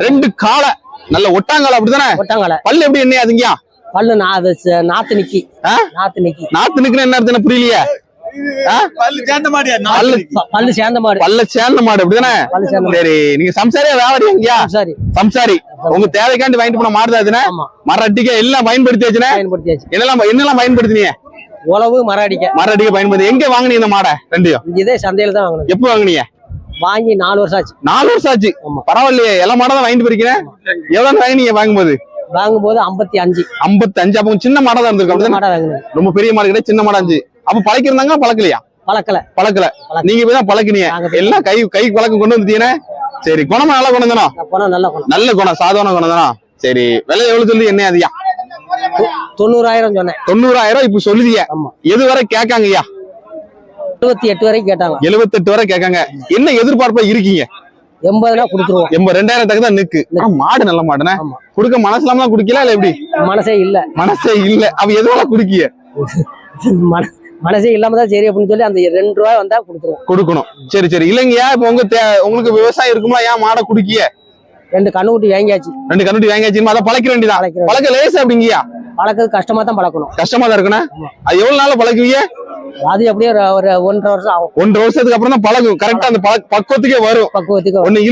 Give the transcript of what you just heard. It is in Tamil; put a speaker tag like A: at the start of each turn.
A: ரெண்டு காளை. நல்ல ஒட்டாங்கால அப்படிதானே?
B: ஒட்டாங்கலை
A: பல்லு எப்படி என்ன அதுங்கயா
B: பல்லு நா அது ச- நாத்து நிக்கி? நாத்து நிக்கி
A: நாத்து நிக்குன்னு என்ன அர்த்தம் புரியலையே?
C: பல்லு சேர்ந்த
A: பல்லு
B: சேர்ந்த மாடு.
A: பல்ல சேர்ந்த மாடு அப்படிதானே? சரி நீங்க சம்சாரியா வியாபாரியா
B: சரி
A: சம்சாரி. உங்க தேவைக்காண்டி வாங்கிட்டு போன மாடு தான் மர அடிக்க எல்லாம் பயன்படுத்தி வச்சுனே
B: பயன்படுத்தியாச்சு.
A: என்னெல்லாம் என்னெல்லாம் பயன்படுத்தினீங்க?
B: உழவு மரம் அடிக்க
A: மர அடிக்க பயன்படுத்தி எங்க வாங்குனீங்க இந்த மாடை? ரெண்டையும்.
B: இதே சந்தையில தான் வாங்கினது.
A: எப்போ வாங்குனீங்க?
B: வாங்கி நாலு வருஷம் ஆச்சு.
A: நாலு வருஷம் ஆச்சு. பரவாயில்லையே எல்லா மாடும் தான் வாங்கிட்டு போறீங்க எவ்வளவு வாங்கினீங்க வாங்கும்போது?
B: வாங்கும்போது ஐம்பத்தி அஞ்சு.
A: ஐம்பத்தஞ்சு. அப்போ சின்ன மாடா தான் இருந்திருக்கு
B: இந்த
A: அப்படிதானே?
B: மாடை வாங்கினது
A: ரொம்ப பெரிய மாடு கிடையாது சின்ன மாடா இருந்துச்சு. அப்ப பழக்கிருந்தாங்க பழக்கலையா?
B: பழக்கல.
A: பழக்கல. நீங்க போய் தான் பழக்கினீங்க எல்லாம் கை கை பழக்கம் கொண்டு வந்துட்டீங்கன்னா சரி குணமா நல்ல குணம் தானோ?
B: போனா நல்ல குணம்.
A: நல்ல குணம் சாதாரண குணம் தானோ? சரி விலை எவ்வளவு சொல்லி என்ன அதியா
B: தொண்ணூறாயிரம் சொன்னேன்.
A: தொண்ணூறாயிரம் இப்ப சொல்லுதிய எது வரை கேட்காங்கய்யா?
B: இருபத்தி எட்டு வரைக்கும் கேட்டாங்க
A: எழுபத்தெட்டு வரை கேட்காங்க. என்ன எதிர்பார்ப்பா இருக்கீங்க?
B: எண்பதுனா கொடுத்துருவோம்.
A: எண்பது ரெண்டாயிரம் தக்கு தான் நிக்கு. மாடு நல்ல மாடுனே குடுக்க மனசு இல்லாம குடிக்கல இல்ல எப்படி?
B: மனசே இல்ல.
A: மனசே இல்ல. அவ எதுவால குடிக்கிய.
B: மன- மனசே இல்லாம தான் சரி அப்படின்னு சொல்லி அந்த ரெண்டு ரூபாய் வந்தா கொடுத்துருவோம்.
A: கொடுக்கணும். சரி சரி. இல்லைங்கய்யா இப்ப உங்க உங்களுக்கு விவசாயம் இருக்குமா ஏன் மாடை குடிக்கிய?
B: ரெண்டு கண்ணுக்குட்டி வாங்கியாச்சு.
A: ரெண்டு கண்ணுட்டி வாங்கியாச்சு. அதை பழக்க வேண்டியதான். பழக்க லேசா அப்படிங்கய்யா?
B: பழக்கிறது கஷ்டமா தான் பழக்கணும்.
A: கஷ்டமா தான் இருக்குண்ணே. அது எவ்வளவு நாள்ல பழக்குவீங்க?
B: அது அப்படியே ஒரு- ஒன்றரை வருஷம் ஆகும்.
A: ஒன்றரை வருஷத்துக்கு அப்புறம் தான் பழகும் கரெக்டா அந்த பக்குவத்துக்கே வரும்.
B: பக்குவத்துக்கு
A: ஒண்ணு